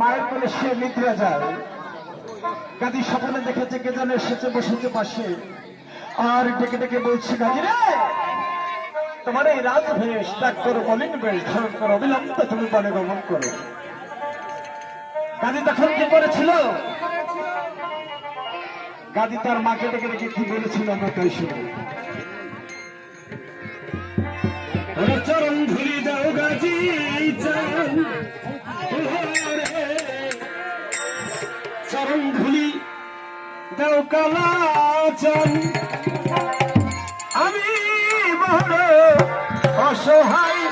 মায়ের কোলে সে নিদ্রা যায়। কাজী সকালে দেখেছে কে যেন এসেছে বসেছে পাশে। আর ডেকে ডেকে বলছে, কাজী রে, তোমার এই রাজভেশ ত্যাগ করো, অলিন বেশ ধারণ করো, অবিলম্বে তুমি বনে গমন করো। কাজী তখন কি করেছিল? গাদি তার মাকে ডেকে ডেকে কি বলেছিল আমরা তাই শুনি। চরণ ধুলি দাও কালাচন আমি বড় অসহায়